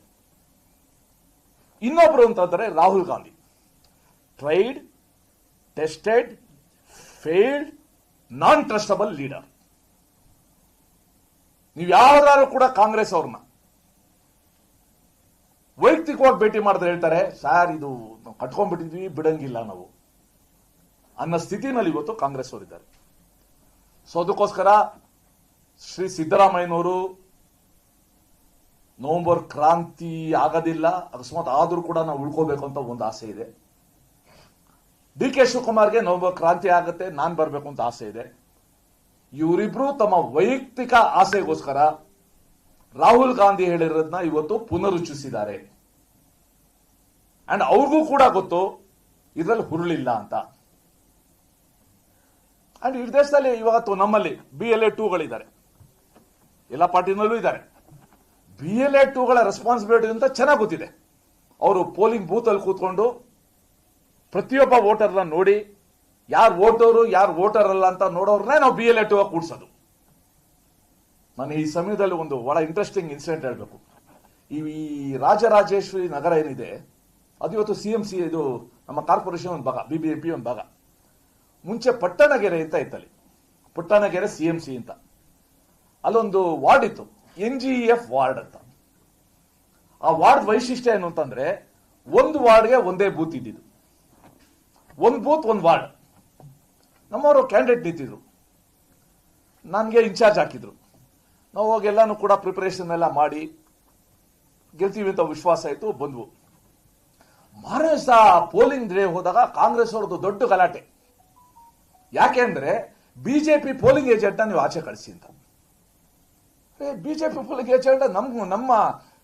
ಇನ್ನೊಬ್ರು ಅಂತಂದ್ರೆ Rahul Gandhi. Tried tested failed non trustable leader ನೀವು ಯಾವ್ದಾದ್ರು ಕೂಡ ಕಾಂಗ್ರೆಸ್ ಅವ್ರನ್ನ ವೈಯಕ್ತಿಕವಾಗಿ ಭೇಟಿ ಮಾಡಿದ್ರೆ ಹೇಳ್ತಾರೆ, ಸರ್, ಇದು ನಾವು ಕಟ್ಕೊಂಡ್ಬಿಟ್ಟಿದ್ವಿ, ಬಿಡಂಗಿಲ್ಲ ನಾವು. ಅನ್ನೋ ಸ್ಥಿತಿನಲ್ಲಿ ಇವತ್ತು ಕಾಂಗ್ರೆಸ್ ಅವರಿದ್ದಾರೆ. ಸೊ, ಅದಕ್ಕೋಸ್ಕರ ಶ್ರೀ ಸಿದ್ದರಾಮಯ್ಯನವರು ನವೆಂಬರ್ ಕ್ರಾಂತಿ ಆಗೋದಿಲ್ಲ, ಅಕಸ್ಮಾತ್ ಆದರೂ ಕೂಡ ನಾವು ಉಳ್ಕೋಬೇಕು ಅಂತ ಒಂದು ಆಸೆ ಇದೆ. ಡಿ ಕೆ ಶಿವಕುಮಾರ್ಗೆ ನವೆಂಬರ್ ಕ್ರಾಂತಿ ಆಗುತ್ತೆ, ನಾನು ಬರಬೇಕು ಅಂತ ಆಸೆ ಇದೆ. ಇವರಿಬ್ರು ತಮ್ಮ ವೈಯಕ್ತಿಕ ಆಸೆಗೋಸ್ಕರ ರಾಹುಲ್ ಗಾಂಧಿ ಹೇಳಿರೋದನ್ನ ಇವತ್ತು ಪುನರುಚ್ಚಿಸಿದ್ದಾರೆ ಅಂಡ್ ಅವ್ರಿಗೂ ಕೂಡ ಗೊತ್ತು, ಇದರಲ್ಲಿ ಹುರುಳಿಲ್ಲ ಅಂತ. ಅಂಡ್ ಈ ದೇಶದಲ್ಲಿ ಇವತ್ತು ನಮ್ಮಲ್ಲಿ ಬಿ ಎಲ್ ಎ ಟೂಗಳಿದ್ದಾರೆ ಎಲ್ಲ ಪಾರ್ಟಿನಲ್ಲೂ ಇದ್ದಾರೆ. ಬಿ ಎಲ್ ಎ ಟೂಗಳ ರೆಸ್ಪಾನ್ಸಿಬಿಲಿಟಿ ಅಂತ ಚೆನ್ನಾಗಿ ಗೊತ್ತಿದೆ. ಅವರು ಪೋಲಿಂಗ್ ಬೂತ್ ಅಲ್ಲಿ ಕೂತ್ಕೊಂಡು ಪ್ರತಿಯೊಬ್ಬ ವೋಟರ್ನ ನೋಡಿ ಯಾರು ಓಟೋರು ಯಾರು ವೋಟರ್ ಅಲ್ಲ ಅಂತ ನೋಡೋರ್ನೇ ನಾವು ಬಿ ಎಲ್ ಎ ಆಗಿ ಕೂಡ್ಸೋದು. ನಾನು ಈ ಸಮಯದಲ್ಲಿ ಒಂದು ಬಹಳ ಇಂಟ್ರೆಸ್ಟಿಂಗ್ ಇನ್ಸಿಡೆಂಟ್ ಹೇಳಬೇಕು. ಈ ಈ ರಾಜರಾಜೇಶ್ವರಿ ನಗರ ಏನಿದೆ, ಅದು ಇವತ್ತು ಸಿ ಎಂ ಸಿ ಇದು ನಮ್ಮ ಕಾರ್ಪೊರೇಷನ್ ಒಂದು ಭಾಗ ಬಿ ಬಿ ಎಂ ಪಿ ಒಂದು ಭಾಗ. ಮುಂಚೆ ಪಟ್ಟಣಗೆರೆ ಅಂತ ಇತ್ತಲ್ಲಿ. ಪಟ್ಟಣಗೆರೆ ಸಿ ಎಂ ಸಿ ಅಂತ. ಅಲ್ಲೊಂದು ವಾರ್ಡ್ ಇತ್ತು ಎನ್ ಜಿ ಎಫ್ ವಾರ್ಡ್ ಅಂತ. ಆ ವಾರ್ಡ್ ವೈಶಿಷ್ಟ್ಯ ಏನು ಅಂತಂದ್ರೆ, ಒಂದು ವಾರ್ಡ್ಗೆ ಒಂದೇ ಬೂತ್ ಇದ್ದಿದ್ದು. ಒಂದು ಬೂತ್, ಒಂದು ವಾರ್ಡ್. ನಮ್ಮವರು ಕ್ಯಾಂಡಿಡೇಟ್ ನಿಂತಿದ್ರು ನನಗೆ ಇನ್ಚಾರ್ಜ್ ಹಾಕಿದ್ರು. ನಾವು ಹೋಗಿ ಎಲ್ಲನೂ ಕೂಡ ಪ್ರಿಪರೇಷನ್ ಎಲ್ಲ ಮಾಡಿ ಗೆಲ್ತೀವಿ ಅಂತ ವಿಶ್ವಾಸ ಆಯಿತು ಬಂದ್ವು. ಮಾರನೇ ದಿವಸ ಪೋಲಿಂಗ್ ಡೇ ಹೋದಾಗ ಕಾಂಗ್ರೆಸ್ ಅವ್ರದ್ದು ದೊಡ್ಡ ಗಲಾಟೆ. ಯಾಕೆ ಅಂದ್ರೆ ಬಿಜೆಪಿ ಪೋಲಿಂಗ್ ಏಜೆಂಟ್ ನೀವು ಆಚೆ ಕಳಿಸಿ ಅಂತ. ಬಿಜೆಪಿ ಪೋಲಿಂಗ್ ಏಜೆಂಟ್ ನಮ್, ನಮ್ಮ,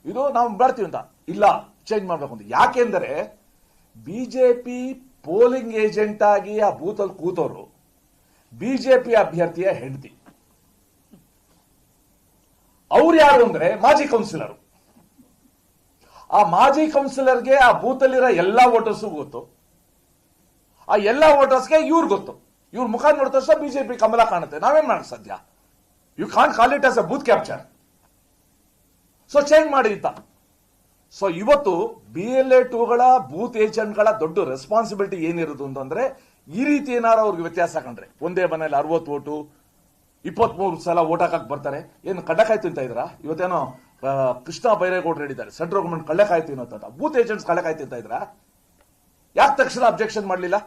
ಇದು ನಾವು ಬರ್ತೀವಿ ಅಂತ. ಇಲ್ಲ ಚೇಂಜ್ ಮಾಡಬೇಕು ಅಂತ. ಯಾಕೆಂದ್ರೆ ಬಿಜೆಪಿ ಪೋಲಿಂಗ್ ಏಜೆಂಟ್ ಆಗಿ ಆ ಬೂತಲ್ಲಿ ಕೂತವರು ಬಿಜೆಪಿ ಅಭ್ಯರ್ಥಿಯ ಹೆಂಡತಿ. ಅವ್ರು ಯಾರು ಅಂದ್ರೆ ಮಾಜಿ ಕೌನ್ಸಿಲರ್. ಆ ಮಾಜಿ ಕೌನ್ಸಿಲರ್ಗೆ ಆ ಬೂತಲ್ಲಿರೋ ಎಲ್ಲಾ ವೋಟರ್ಸ್ ಗೊತ್ತು. ಆ ಎಲ್ಲಾ ವೋಟರ್ಸ್ಗೆ ಇವ್ರು ಗೊತ್ತು. ಇವ್ರ ಮುಖ ನೋಡಿದ ತಕ್ಷಣ ಬಿಜೆಪಿ ಕಮಲ ಕಾಣುತ್ತೆ. ನಾವೇನ್ ಮಾಡ ಸದ್ಯ you can call it as a booth capture so change ಮಾಡಿ ಅಂತ. ಸೊ ಇವತ್ತು ಬಿ ಎಲ್ ಎ ಟೂಗಳ ಬೂತ್ ಏಜೆಂಟ್ಗಳ ದೊಡ್ಡ ರೆಸ್ಪಾನ್ಸಿಬಿಲಿಟಿ ಏನಿರೋದು ಅಂತಂದ್ರೆ ಈ ರೀತಿ ಏನಾರು ಅವ್ರಿಗೆ ವ್ಯತ್ಯಾಸ ಕಂಡ್ರೆ. ಒಂದೇ ಮನೇಲಿ ಅರವತ್ತು ಓಟು, ಇಪ್ಪತ್ಮೂರು ಸಲ ಓಟ್ ಹಾಕಕ್ ಬರ್ತಾರೆ. ಏನು ಕಡ್ಡಕಾಯಿ ಅಂತ ಇದ್ರ ಇವತ್ತೇನೋ ಕೃಷ್ಣ ಬೈರೇಗೌಡರು ಹೇಳಿದ್ದಾರೆ, ಸೆಂಟ್ರಲ್ ಗೌರ್ಮೆಂಟ್ ಕಳ್ಳೆಕಾಯಿ ಅಂತ ಬೂತ್ ಏಜೆಂಟ್ಸ್ ಕಳ್ಳೆಕಾಯಿ ತಿಂತ ಇದ್ರ ಯಾಕೆ ತಕ್ಷಣ ಅಬ್ಜೆಕ್ಷನ್ ಮಾಡಲಿಲ್ಲ?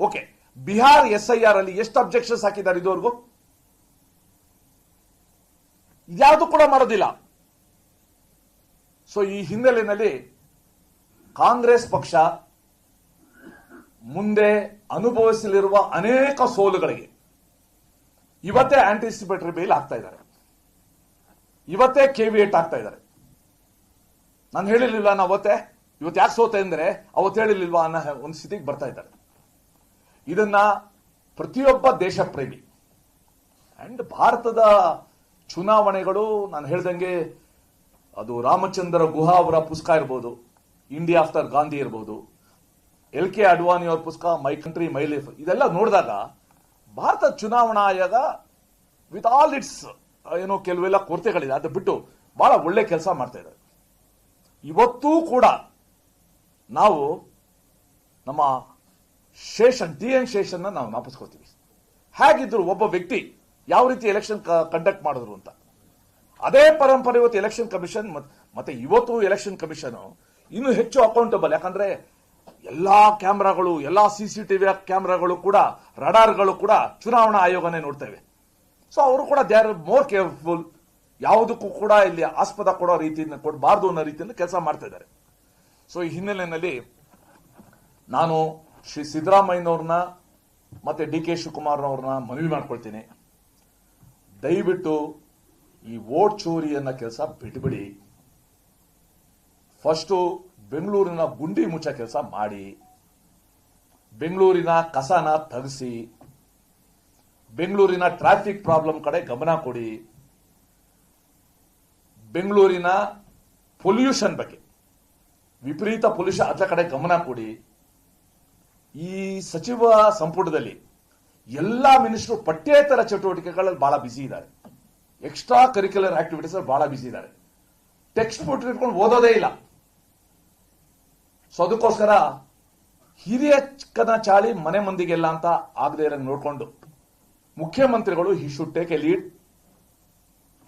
Okay, Bihar S I R ಅಲ್ಲಿ ಎಷ್ಟು ಅಬ್ಜೆಕ್ಷನ್ಸ್ ಹಾಕಿದ್ದಾರೆ ಇದುವರೆಗೂ? ಯಾವುದು ಕೂಡ ಮಾಡೋದಿಲ್ಲ. ಸೊ ಈ ಹಿನ್ನೆಲೆಯಲ್ಲಿ ಕಾಂಗ್ರೆಸ್ ಪಕ್ಷ ಮುಂದೆ ಅನುಭವಿಸಲಿರುವ ಅನೇಕ ಸೋಲುಗಳಿಗೆ. ಇವತ್ತೇ ಆಂಟಿಸಿಪೇಟರಿ ಬೇಲ್ ಆಗ್ತಾ ಇದ್ದಾರೆ. ಇವತ್ತೇ ಕೆವಿಯೇಟ್ ಆಗ್ತಾ ಇದ್ದಾರೆ. ನಾನು ಹೇಳಿರ್ಲಿಲ್ಲ ನಾ ಅವತ್ತೇ, ಇವತ್ತು ಯಾಕೆ ಸೋತೆ ಅಂದರೆ ಅವತ್ತು ಹೇಳಿರ್ಲಿಲ್ವ ಅನ್ನೋ ಒಂದು ಸ್ಥಿತಿಗೆ ಬರ್ತಾ ಇದ್ದಾರೆ. ಇದನ್ನ ಪ್ರತಿಯೊಬ್ಬ ದೇಶ ಪ್ರೇಮಿ ಅಂಡ್ ಭಾರತದ ಚುನಾವಣೆಗಳು, ನಾನು ಹೇಳ್ದಂಗೆ ಅದು ರಾಮಚಂದ್ರ ಗುಹಾ ಅವರ ಪುಸ್ತಕ ಇರ್ಬೋದು ಇಂಡಿಯಾ ಆಫ್ಟರ್ ಗಾಂಧಿ ಇರ್ಬೋದು ಎಲ್ ಕೆ ಅಡ್ವಾನಿ ಅವ್ರ ಪುಸ್ತಕ, ಮೈ ಕಂಟ್ರಿ, ಮೈ ಲೈಫ್, ಇದೆಲ್ಲ ನೋಡಿದಾಗ ಭಾರತ ಚುನಾವಣಾ ಆಯೋಗ ವಿತ್ ಆಲ್ ಇಟ್ಸ್ ಏನೋ ಕೆಲವೆಲ್ಲ ಕೊರತೆಗಳಿದೆ. ಅದು ಬಿಟ್ಟು ಬಹಳ ಒಳ್ಳೆ ಕೆಲಸ ಮಾಡ್ತಾ ಇದ್ದಾರೆ. ಇವತ್ತೂ ಕೂಡ ನಾವು ನಮ್ಮ ಶೇಷನ್, ಡಿ ಎನ್ ಶೇಷನ್ನ ನಾವು ನಾಪಿಸ್ಕೋತೀವಿ ಹೇಗಿದ್ರು ಒಬ್ಬ ವ್ಯಕ್ತಿ ಯಾವ ರೀತಿ ಎಲೆಕ್ಷನ್ ಕಂಡಕ್ಟ್ ಮಾಡಿದ್ರು ಅಂತ. ಅದೇ ಪರಂಪರೆ ಇವತ್ತು ಎಲೆಕ್ಷನ್ ಕಮಿಷನ್ ಮತ್ತೆ ಇವತ್ತು ಎಲೆಕ್ಷನ್ ಕಮಿಷನ್ ಇನ್ನು ಹೆಚ್ಚು ಅಕೌಂಟಬಲ್ ಯಾಕಂದ್ರೆ ಎಲ್ಲಾ ಕ್ಯಾಮ್ರಾಗಳು, ಎಲ್ಲಾ ಟಿವಿ ಕ್ಯಾಮ್ರಾಗಳು ಕೂಡ, ರಡಾರ್ಗಳು ಕೂಡ ಚುನಾವಣಾ ಆಯೋಗನೇ ನೋಡ್ತೇವೆ. ಸೊ ಅವರು ಕೂಡ ದೇ ಆರ್ ಮೋರ್ ಕೇರ್ಫುಲ್ ಯಾವುದಕ್ಕೂ ಕೂಡ ಇಲ್ಲಿ ಆಸ್ಪದ ಕೊಡೋ ರೀತಿಯಿಂದ ಕೊಡಬಾರ್ದು ಅನ್ನೋ ರೀತಿಯಲ್ಲಿ ಕೆಲಸ ಮಾಡ್ತಾ ಇದ್ದಾರೆ. ಸೊ ಈ ಹಿನ್ನೆಲೆಯಲ್ಲಿ ನಾನು ಶ್ರೀ ಸಿದ್ದರಾಮಯ್ಯನವ್ರನ್ನ ಮತ್ತೆ ಡಿ ಕೆ ಶಿವಕುಮಾರ್ನವ್ರನ್ನ ಮನವಿ ಮಾಡ್ಕೊಳ್ತೀನಿ. ದಯವಿಟ್ಟು ಈ ವೋಟ್ ಚೋರಿ ಅನ್ನೋ ಕೆಲಸ ಬಿಟ್ಬಿಡಿ ಫಸ್ಟು ಬೆಂಗಳೂರಿನ ಗುಂಡಿ ಮುಚ್ಚ ಕೆಲಸ ಮಾಡಿ, ಬೆಂಗಳೂರಿನ ಕಸನ ತಗ್ಸಿ, ಬೆಂಗಳೂರಿನ ಟ್ರಾಫಿಕ್ ಪ್ರಾಬ್ಲಮ್ ಕಡೆ ಗಮನ ಕೊಡಿ, ಬೆಂಗಳೂರಿನ ಪೊಲ್ಯೂಷನ್ ಬಗ್ಗೆ, ವಿಪರೀತ ಪೊಲ್ಯೂಷನ್ ಅದರ ಕಡೆ ಗಮನ ಕೊಡಿ. ಈ ಸಚಿವ ಸಂಪುಟದಲ್ಲಿ ಎಲ್ಲ ಮಿನಿಸ್ಟರ್ ಪಠ್ಯೇತರ ಚಟುವಟಿಕೆಗಳಲ್ಲಿ ಬಹಳ ಬಿಸಿ ಇದ್ದಾರೆ. ಎಕ್ಸ್ಟ್ರಾ ಕರಿಕ್ಯುಲರ್ ಆಕ್ಟಿವಿಟೀಸ್ ಬಹಳ ಬಿಸಿ ಇದ್ದಾರೆ. ಟೆಕ್ಸ್ಟ್ ಬುಕ್ ಇಟ್ಕೊಂಡು ಓದೋದೇ ಇಲ್ಲ. ಸೊ ಅದಕ್ಕೋಸ್ಕರ ಹಿರಿಯ ಚಿಕ್ಕನ ಚಾಳಿ ಮನೆ ಮಂದಿಗೆಲ್ಲ ಅಂತ ಆಗದೆ ಇರಂಗೆ ನೋಡಿಕೊಂಡು ಮುಖ್ಯಮಂತ್ರಿಗಳು he should take a lead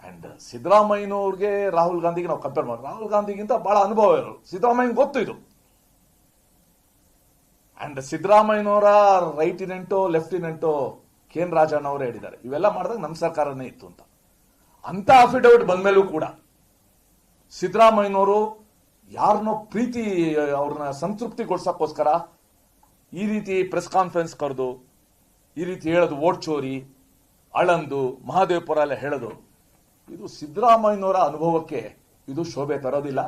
and ಸಿದ್ದರಾಮಯ್ಯನವ್ರಿಗೆ Rahul ಗಾಂಧಿಗೆ ನಾವು ಕಂಪೇರ್ ಮಾಡ್ತೀವಿ ರಾಹುಲ್ ಗಾಂಧಿಗಿಂತ ಬಹಳ ಅನುಭವ ಇರೋರು. ಸಿದ್ದರಾಮಯ್ಯ ಗೊತ್ತು ಇದು. ಅಂಡ್ ಸಿದ್ದರಾಮಯ್ಯನವರ ರೈಟಿನೆಂಟೋ, ಲೆಫ್ಟಿನೆಂಟೋ ಕೆ ಎನ್ ರಾಜಣ್ಣ ಅವರು ಹೇಳಿದ್ದಾರೆ. ಇವೆಲ್ಲ ಮಾಡಿದಾಗ ನಮ್ಮ ಸರ್ಕಾರನೇ ಇತ್ತು ಅಂತ. ಅಂತ ಅಫಿಡವಿಟ್ ಬಂದ್ಮೇಲೂ ಕೂಡ ಸಿದ್ದರಾಮಯ್ಯನವರು ಯಾರನ್ನೋ ಪ್ರೀತಿ ಅವ್ರನ್ನ ಸಂತೃಪ್ತಿಗೊಳಿಸಕ್ಕೋಸ್ಕರ ಈ ರೀತಿ ಪ್ರೆಸ್ ಕಾನ್ಫರೆನ್ಸ್ ಕರೆದು, ಈ ರೀತಿ ಹೇಳೋದು ಓಟ್ ಚೋರಿ ಅಳಂದು ಮಹಾದೇವಪುರ ಎಲ್ಲ ಹೇಳೋದು. ಇದು ಸಿದ್ದರಾಮಯ್ಯನವರ ಅನುಭವಕ್ಕೆ ಇದು ಶೋಭೆ ತರೋದಿಲ್ಲ.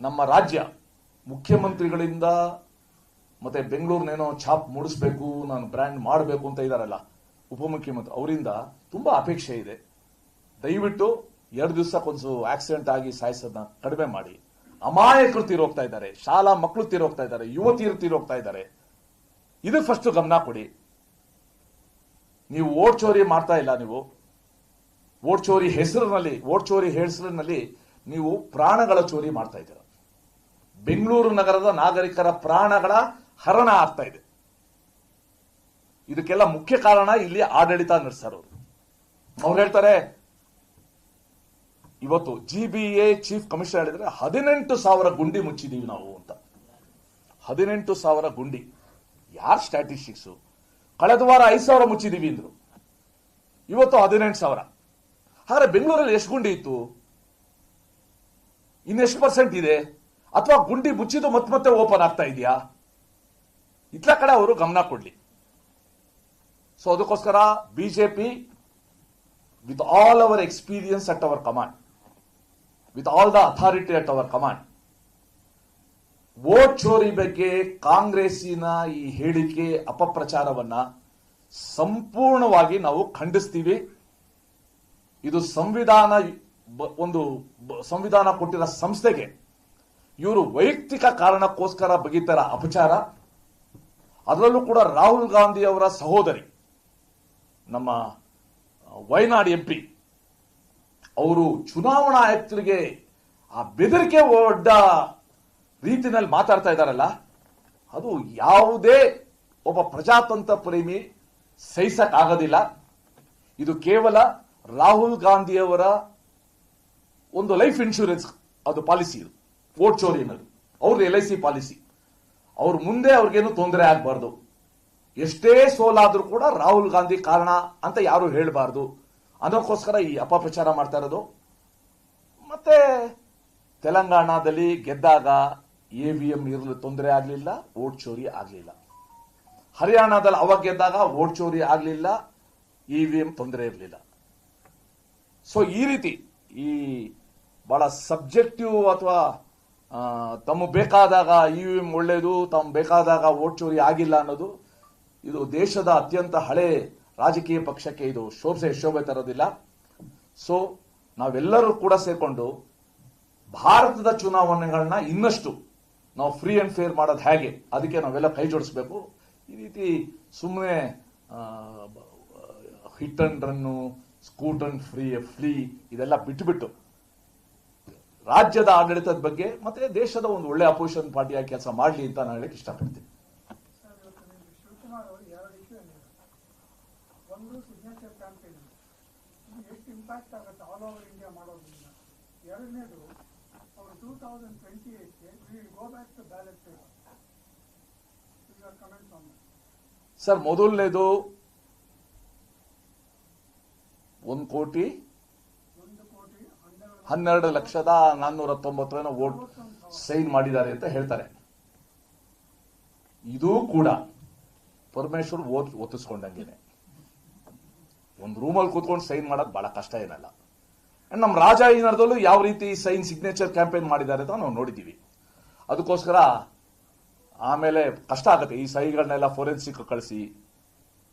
ನಮ್ಮ ರಾಜ್ಯ ಮುಖ್ಯಮಂತ್ರಿಗಳಿಂದ ಮತ್ತೆ ಬೆಂಗಳೂರಿನೇನೋ ಛಾಪ್ ಮೂಡಿಸ್ಬೇಕು, ನಾನು ಬ್ರ್ಯಾಂಡ್ ಮಾಡಬೇಕು ಅಂತ ಇದಾರಲ್ಲ ಉಪಮುಖ್ಯಮಂತ್ರಿ, ಅವರಿಂದ ತುಂಬಾ ಅಪೇಕ್ಷೆ ಇದೆ. ದಯವಿಟ್ಟು ಎರಡು ದಿವಸಕ್ಕೊಂದು ಆಕ್ಸಿಡೆಂಟ್ ಆಗಿ ಸಾಯಿಸೋದನ್ನ ಕಡಿಮೆ ಮಾಡಿ. ಅಮಾಯಕರು ತೀರೋಗ್ತಾ ಇದ್ದಾರೆ. ಶಾಲಾ ಮಕ್ಕಳು ತೀರೋಗ್ತಾ ಇದ್ದಾರೆ. ಯುವತಿಯರು ತೀರೋಗ್ತಾ ಇದ್ದಾರೆ. ಇದು ಫಸ್ಟ್ ಗಮನ ಕೊಡಿ. ನೀವು ಓಟ್ ಚೋರಿ ಮಾಡ್ತಾ ಇಲ್ಲ ನೀವು. ಓಟ್ ಚೋರಿ ಹೆಸರಿನಲ್ಲಿ ಓಟ್ ಚೋರಿ ಹೆಸರಿನಲ್ಲಿ ನೀವು ಪ್ರಾಣಗಳ ಚೋರಿ ಮಾಡ್ತಾ ಇದ್ದೀರ. ಬೆಂಗಳೂರು ನಗರದ ನಾಗರಿಕರ ಪ್ರಾಣಗಳ ಹರಣ ಆಗ್ತಾ ಇದೆ. ಇದಕ್ಕೆಲ್ಲ ಮುಖ್ಯ ಕಾರಣ ಇಲ್ಲಿ ಆಡಳಿತ ನಡೆಸೋರು. ಅವ್ರು ಹೇಳ್ತಾರೆ ಇವತ್ತು G B A chief commissioner ಹೇಳಿದ್ರೆ ಹದಿನೆಂಟು ಸಾವಿರ ಗುಂಡಿ ಮುಚ್ಚಿದೀವಿ ನಾವು ಅಂತ. ಹದಿನೆಂಟು ಸಾವಿರ ಗುಂಡಿ. ಯಾರ್ ಸ್ಟ್ಯಾಟಿಸ್ಟಿಕ್ಸ್ ಕಳೆದ ವಾರ ಐದು ಸಾವಿರ ಮುಚ್ಚಿದೀವಿ ಅಂದ್ರು. ಇವತ್ತು ಹದಿನೆಂಟು ಸಾವಿರ. ಹಾಗಾದ್ರೆ ಬೆಂಗಳೂರಲ್ಲಿ ಎಷ್ಟು ಗುಂಡಿ ಇತ್ತು? ಇನ್ನೆಷ್ಟು ಪರ್ಸೆಂಟ್ ಇದೆ? ಅಥವಾ ಗುಂಡಿ ಮುಚ್ಚಿದ್ದು ಮತ್ತೆ ಮತ್ತೆ ಓಪನ್ ಆಗ್ತಾ ಇದೆಯಾ? ಇತ್ಲ ಕಡೆ ಅವರು ಗಮನ ಕೊಡ್ಲಿ. ಸೊ ಅದಕ್ಕೋಸ್ಕರ BJP with all our experience at our command with all the authority at our command vote ಚೋರಿ ಬಗ್ಗೆ ಕಾಂಗ್ರೆಸ್ಸಿನ ಈ ಹೇಳಿಕೆ ಅಪಪ್ರಚಾರವನ್ನ ಸಂಪೂರ್ಣವಾಗಿ ನಾವು ಖಂಡಿಸ್ತೀವಿ. ಇದು ಸಂವಿಧಾನ ಒಂದು ಸಂವಿಧಾನ ಕೊಟ್ಟಿರೋ ಸಂಸ್ಥೆಗೆ ಇವರು ವೈಯಕ್ತಿಕ ಕಾರಣಕ್ಕೋಸ್ಕರ ಬಗೆತರ ಅಪಚಾರ. ಅದರಲ್ಲೂ ಕೂಡ ರಾಹುಲ್ ಗಾಂಧಿ ಅವರ ಸಹೋದರಿ, ನಮ್ಮ ವಯನಾಡ್ ಎಂಪಿ ಅವರು ಚುನಾವಣಾ ಆಯುಕ್ತರಿಗೆ ಆ ಬೆದರಿಕೆ ಒಡ್ಡ ರೀತಿನಲ್ಲಿ ಮಾತಾಡ್ತಾ ಇದ್ದಾರಲ್ಲ, ಅದು ಯಾವುದೇ ಒಬ್ಬ ಪ್ರಜಾತಂತ್ರ ಪ್ರೇಮಿ ಸಹಿಸಕ್ ಆಗೋದಿಲ್ಲ ಇದು ಕೇವಲ ರಾಹುಲ್ ಗಾಂಧಿಯವರ ಒಂದು ಲೈಫ್ ಇನ್ಶೂರೆನ್ಸ್, ಅದು ಪಾಲಿಸಿ ಇದು ವೋಟ್ ಚೋರಿ ಅನ್ನೋದು ಅವ್ರದ್ದು ಎಲ್ ಐ ಸಿ ಪಾಲಿಸಿ. ಅವ್ರ ಮುಂದೆ ಅವ್ರಿಗೇನು ತೊಂದರೆ ಆಗಬಾರ್ದು. ಎಷ್ಟೇ ಸೋಲಾದರೂ ಕೂಡ ರಾಹುಲ್ ಗಾಂಧಿ ಕಾರಣ ಅಂತ ಯಾರು ಹೇಳಬಾರ್ದು. ಅದಕ್ಕೋಸ್ಕರ ಈ ಅಪಪ್ರಚಾರ ಮಾಡ್ತಾ ಇರೋದು. ಮತ್ತೆ ತೆಲಂಗಾಣದಲ್ಲಿ ಗೆದ್ದಾಗ ಎ ವಿ ಎಂ ಇರಲು ತೊಂದರೆ ಆಗಲಿಲ್ಲ, ವೋಟ್ ಚೋರಿ ಆಗಲಿಲ್ಲ. ಹರಿಯಾಣದಲ್ಲಿ ಅವಾಗ ಗೆದ್ದಾಗ ವೋಟ್ ಚೋರಿ ಆಗಲಿಲ್ಲ, ಇ ವಿ ಎಂ ತೊಂದರೆ ಇರಲಿಲ್ಲ. ಸೊ ಈ ರೀತಿ ಈ ಬಹಳ ಸಬ್ಜೆಕ್ಟಿವ್ ಅಥವಾ ತಮ್ಮ ಬೇಕಾದಾಗ ಇ ವಿ ಎಂ ಒಳ್ಳೆಯದು ತಮ್ಮ ಬೇಕಾದಾಗ ವೋಟ್ ಚೋರಿ ಆಗಿಲ್ಲ ಅನ್ನೋದು, ಇದು ದೇಶದ ಅತ್ಯಂತ ಹಳೆ ರಾಜಕೀಯ ಪಕ್ಷಕ್ಕೆ ಇದು ಶೋಭೆ ಶೋಭೆ ತರೋದಿಲ್ಲ. ಸೊ ನಾವೆಲ್ಲರೂ ಕೂಡ ಸೇರಿಕೊಂಡು ಭಾರತದ ಚುನಾವಣೆಗಳನ್ನ ಇನ್ನಷ್ಟು ನಾವು ಫ್ರೀ ಅಂಡ್ ಫೇರ್ ಮಾಡೋದು ಹೇಗೆ? ಅದಕ್ಕೆ ನಾವೆಲ್ಲ ಕೈ ಜೋಡಿಸ್ಬೇಕು. ಈ ರೀತಿ ಸುಮ್ಮನೆ hit and run scoot and free free ಇದೆಲ್ಲ ಬಿಟ್ಟುಬಿಟ್ಟು ರಾಜ್ಯದ ಆಡಳಿತದ ಬಗ್ಗೆ ಮತ್ತೆ ದೇಶದ ಒಂದು ಒಳ್ಳೆ ಅಪೋಸಿಷನ್ ಪಾರ್ಟಿಯಾಗಿ ಕೆಲಸ ಮಾಡಲಿ ಅಂತ ನಾನು ಹೇಳಕ್ಕೆ ಇಷ್ಟಪಡ್ತೀನಿ ಸರ್ ಇವತ್ತು ನಿಮ್ಗೆ ಶಿವಕುಮಾರ್ ಅವರು ಎರಡು ಇಶ್ಯೂ ಹೇಳಿದ್ದಾರೆ ಒಂದು ಸಿಗ್ನೇಚರ್ ಕ್ಯಾಂಪೇನ್ ಇದು ಎಷ್ಟು ಇಂಪ್ಯಾಕ್ಟ್ ಆಗುತ್ತೆ ಆಲ್ ಓವರ್ ಇಂಡಿಯಾ ಮಾಡೋದ್ರಿಂದ ಎರಡನೇದು ಅವರು two thousand twenty ಏಟ್ಗೆ will go back to ballot paper your comments on sir ಮೊದಲನೇದು ಒಂದು ಕೋಟಿ ಹನ್ನೆರಡು ಲಕ್ಷದ ನಾನ್ನೂರ ತೊಂಬತ್ತೇನೋ ವೋಟ್ ಸೈನ್ ಮಾಡಿದ್ದಾರೆ ಅಂತ ಹೇಳ್ತಾರೆ. ಇದು ಕೂಡ ಪರಮೇಶ್ವರ್ ಓದ್ ಒತ್ತಿಸ್ಕೊಂಡಂಗೆನೆ. ಒಂದು ರೂಮಲ್ಲಿ ಕೂತ್ಕೊಂಡು ಸೈನ್ ಮಾಡೋದು ಬಹಳ ಕಷ್ಟ ಏನಲ್ಲ. ನಮ್ಮ ರಾಜ ನಗರದಲ್ಲೂ ಯಾವ ರೀತಿ ಸೈನ್ ಸಿಗ್ನೇಚರ್ ಕ್ಯಾಂಪೇನ್ ಮಾಡಿದ್ದಾರೆ ಅಂತ ನಾವು ನೋಡಿದ್ದೀವಿ. ಅದಕ್ಕೋಸ್ಕರ ಆಮೇಲೆ ಕಷ್ಟ ಆಗುತ್ತೆ. ಈ ಸೈಗಳನ್ನೆಲ್ಲ ಫೋರೆನ್ಸಿಕ್ ಕಳಿಸಿ,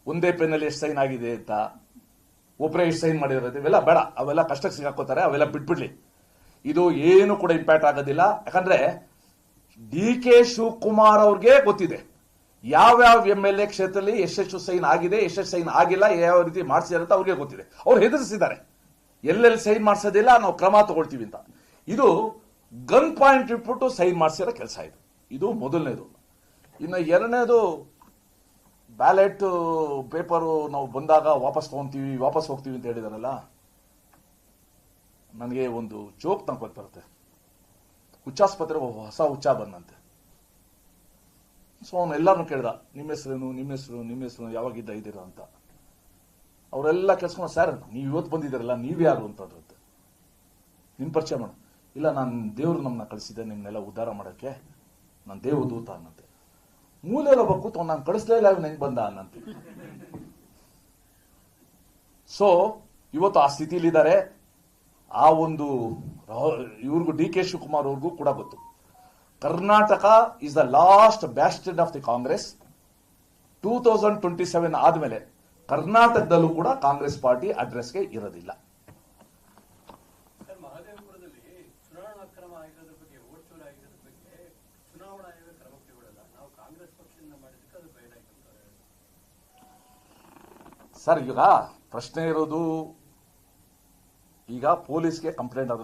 ಒಂದೇ ಪೆನ್ನಲ್ಲಿ ಎಷ್ಟು ಸೈನ್ ಆಗಿದೆ ಅಂತ ಒಬ್ಬರೇ ಎಷ್ಟು ಸೈನ್ ಮಾಡಿರೋದು ಇವೆಲ್ಲ ಬೇಡ. ಅವೆಲ್ಲ ಕಷ್ಟಕ್ಕೆ ಸಿಗಾಕೋತಾರೆ ಅವೆಲ್ಲ ಬಿಟ್ಬಿಡ್ಲಿ. ಇದು ಏನು ಕೂಡ ಇಂಪ್ಯಾಕ್ಟ್ ಆಗೋದಿಲ್ಲ. ಯಾಕಂದ್ರೆ ಡಿ ಕೆ ಶಿವಕುಮಾರ್ ಅವ್ರಿಗೆ ಗೊತ್ತಿದೆ. ಯಾವ್ಯಾವ ಎಂ ಎಲ್ ಎ ಕ್ಷೇತ್ರದಲ್ಲಿ ಎಷ್ಟೆಷ್ಟು ಸೈನ್ ಆಗಿದೆ, ಎಷ್ಟೆಷ್ಟು ಸೈನ್ ಆಗಿಲ್ಲ ಯಾವ ರೀತಿ ಮಾಡಿಸಿದಾರೆ ಅಂತ ಅವ್ರಿಗೆ ಗೊತ್ತಿದೆ. ಅವ್ರು ಹೆದರಿಸಿದ್ದಾರೆ. ಎಲ್ಲೆಲ್ಲಿ ಸೈನ್ ಮಾಡಿಸೋದಿಲ್ಲ ನಾವು ಕ್ರಮ ತಗೊಳ್ತೀವಿ ಅಂತ. ಇದು ಗನ್ ಪಾಯಿಂಟ್ ಇಟ್ಬಿಟ್ಟು ಸೈನ್ ಮಾಡಿಸಿರೋ ಕೆಲಸ ಇದು. ಇದು ಮೊದಲನೇದು. ಇನ್ನು ಎರಡನೇದು ಬ್ಯಾಲೆಟ್ ಪೇಪರು ನಾವು ಬಂದಾಗ ವಾಪಸ್ ತಗೊಂತೀವಿ, ವಾಪಸ್ ಹೋಗ್ತೀವಿ ಅಂತ ಹೇಳಿದಾರಲ್ಲ, ನನಗೆ ಒಂದು ಜೋಕ್ ನಂಗೆ ಬರುತ್ತೆ. ಹುಚ್ಚಾಸ್ಪತ್ರೆ ಹೊಸ ಹುಚ್ಚ ಬಂದಂತೆ. ಸೊ ಅವನು ಎಲ್ಲರೂ ಕೇಳ್ದ ನಿಮ್ಮ ಹೆಸರೇನು ನಿಮ್ಮ ಹೆಸರು ನಿಮ್ಮ ಹೆಸರು ಯಾವಾಗಿದ್ದ ಇದ್ದೀರಾ? ಅಂತ. ಅವರೆಲ್ಲ ಕೆಲ್ಸ್ಕೊಂಡು ಸರ್ ನೀವು ಇವತ್ತು ಬಂದಿದ್ದೀರಲ್ಲ ನೀವು ಯಾರು ಅಂತ ಅದ್ರದ್ದು. ನಿಮ್ ಪರಿಚಯ ಮಾಡು. ಇಲ್ಲ ನಾನು ದೇವ್ರು ನಮ್ಮನ್ನ ಕಳಿಸಿದ್ದೆ ನಿಮ್ಮನ್ನೆಲ್ಲ ಉದ್ಧಾರ ಮಾಡೋಕ್ಕೆ. ನಾನು ದೇವ ದೂತ ಅನ್ನಂತೆ ಮೂಲೆಯಲ್ಲಿ ಒಬ್ಬ ಕೂತು ನಾನು ಕಳಿಸ್ಲೇ ಇಲ್ಲ ನಂಗೆ ಹೆಂಗ್ ಬಂದ ಅನ್ನಂತೆ. ಸೊ ಇವತ್ತು ಆ ಸ್ಥಿತಿಲಿದ್ದಾರೆ ಆ ಒಂದು ಇವ್ರಿಗೂ ಡಿ ಕೆ ಶಿವಕುಮಾರ್ ಅವ್ರಿಗೂ ಕೂಡ ಗೊತ್ತು. Karnataka is the last bastion of the Congress two thousand twenty seven ಆದ್ಮೇಲೆ ಕರ್ನಾಟಕದಲ್ಲೂ ಕೂಡ ಕಾಂಗ್ರೆಸ್ ಪಾರ್ಟಿ ಅಡ್ರೆಸ್ಗೆ ಇರೋದಿಲ್ಲ. ಸರ್ ಈಗ ಪ್ರಶ್ನೆ ಇರೋದು ಈಗ ಪೊಲೀಸ್ಗೆ ಕಂಪ್ಲೇಂಟ್ ಆಗುತ್ತೆ